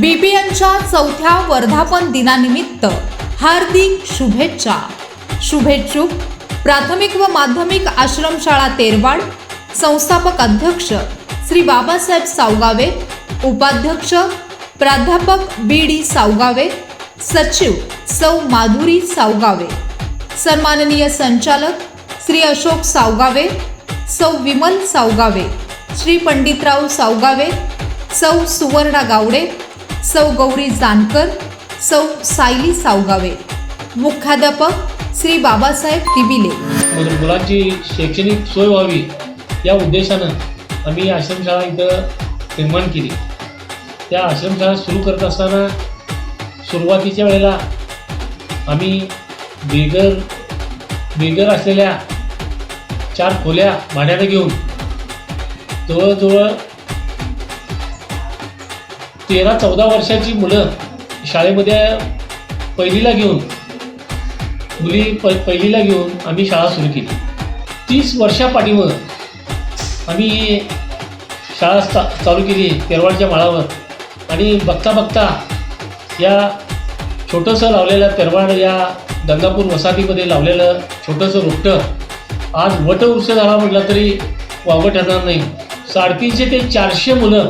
बीबीएनच्या चौथ्या वर्धापन दिनानिमित्त हार्दिक शुभेच्छा. शुभेच्छुक प्राथमिक व माध्यमिक आश्रमशाळा तेरवाड संस्थापक अध्यक्ष श्री बाबासाहेब सावगावे उपाध्यक्ष प्राध्यापक बी डी सावगावे सचिव सौ माधुरी सावगावे सन्माननीय संचालक श्री अशोक सावगावे सौ विमल सावगावे श्री पंडितराव सावगावे सौ सुवर्णा गावडे सौ गौरी जानकर सौ सायली सावगावे. मुख्याध्यापक श्री बाबासाहेब तिबिले मुलांची शैक्षणिक सोय व्हावी या उद्देशानं आम्ही आश्रमशाळा इथं निर्माण केली. त्या आश्रमशाळा सुरू करत असताना सुरुवातीच्या वेळेला आम्ही बेगर बेगर असलेल्या चार खोल्या भाड्यानं घेऊन जवळजवळ तेरा चौदा वर्षाची मुलं शाळेमध्ये पहिलीला घेऊन मुली प पहिलीला घेऊन आम्ही शाळा सुरू केली. तीस वर्षापाठीवर आम्ही ही शाळा चा चालू केली तेरवाडच्या माळावर. आणि बघता बघता या छोटंसं लावलेलं तेरवाड या गंगापूर वसाहतीमध्ये लावलेलं छोटंसं रोपटं आज वटवृक्ष झाला म्हटलं तरी वावगं ठरणार नाही. साडेतीनशे ते चारशे मुलं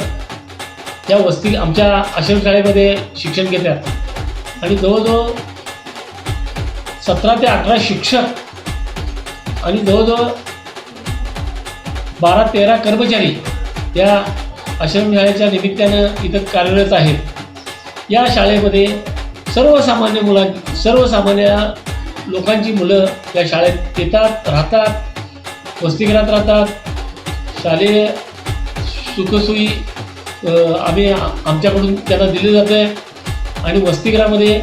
त्या वस्ती आमच्या आश्रम शाळेमध्ये शिक्षण घेतात आणि जवळजवळ सतरा ते अठरा शिक्षक आणि जवळजवळ बारा तेरा कर्मचारी या आश्रमशाळेच्या निमित्तानं इथं कार्यरत आहेत. या शाळेमध्ये सर्वसामान्य मुलां सर्वसामान्य लोकांची मुलं या शाळेत येतात राहतात वसतिगृहात राहतात. शालेय सुखसोयी आम्ही आमच्याकडून त्यांना दिले आहे आणि वसतिगृहामध्ये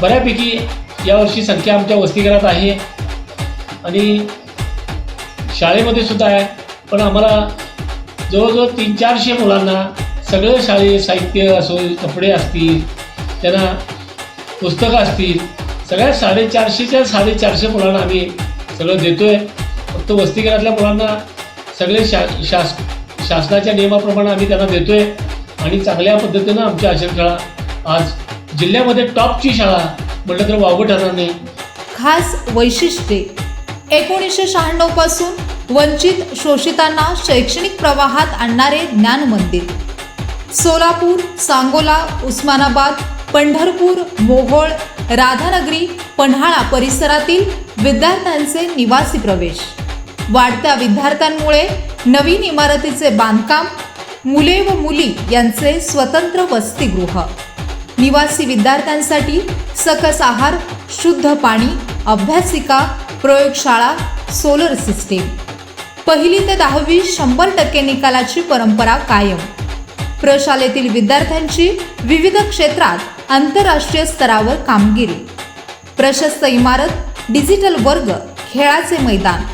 बऱ्यापैकी यावर्षी संख्या आमच्या वसतिगृहात आहे. आणि शाळेमध्ये सुद्धा आहे. पण आम्हाला जवळजवळ तीन चारशे मुलांना सगळं शालेय साहित्य असो कपडे असतील त्यांना पुस्तकं असतील सगळ्या साडेचारशेच्या साडेचारशे मुलांना आम्ही सगळं देतो आहे फक्त वसतिगृहातल्या मुलांना सगळे शा शास शासनाच्या नियमाप्रमाणे आम्ही त्यांना देतोय आणि चांगल्या पद्धतीनं आमची आश्रमशाळा आज जिल्ह्यामध्ये टॉपची शाळा म्हटलं तर वावगं ठरणार नाही. खास वैशिष्ट्ये. एकोणीसशे शहाण्णवपासून वंचित शोषितांना शैक्षणिक प्रवाहात आणणारे ज्ञान मंदिर. सोलापूर सांगोला उस्मानाबाद पंढरपूर मोहोळ राधानगरी पन्हाळा परिसरातील विद्यार्थ्यांचे निवासी प्रवेश. वाढत्या विद्यार्थ्यांमुळे नवीन इमारतीचे बांधकाम मुले व मुली यांचे स्वतंत्र वसतिगृह. निवासी विद्यार्थ्यांसाठी सकस आहार शुद्ध पाणी अभ्यासिका प्रयोगशाळा सोलर सिस्टीम पहिली ते दहावी शंभर टक्के निकालाची परंपरा कायम. प्रशालेतील विद्यार्थ्यांची विविध क्षेत्रात आंतरराष्ट्रीय स्तरावर कामगिरी. प्रशस्त इमारत डिजिटल वर्ग खेळाचे मैदान.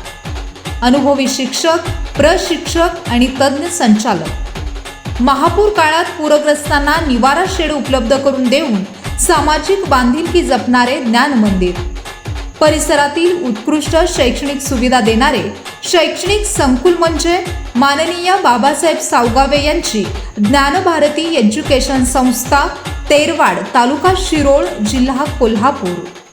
अनुभवी शिक्षक प्रशिक्षक आणि तज्ज्ञ संचालक. महापूर काळात पूरग्रस्तांना निवारा शेड उपलब्ध करून देऊन सामाजिक बांधिलकी जपणारे ज्ञान मंदिर. परिसरातील उत्कृष्ट शैक्षणिक सुविधा देणारे शैक्षणिक संकुल म्हणजे माननीय बाबासाहेब सावगावे यांची ज्ञानभारती एज्युकेशन संस्था तेरवाड तालुका शिरोळ जिल्हा कोल्हापूर.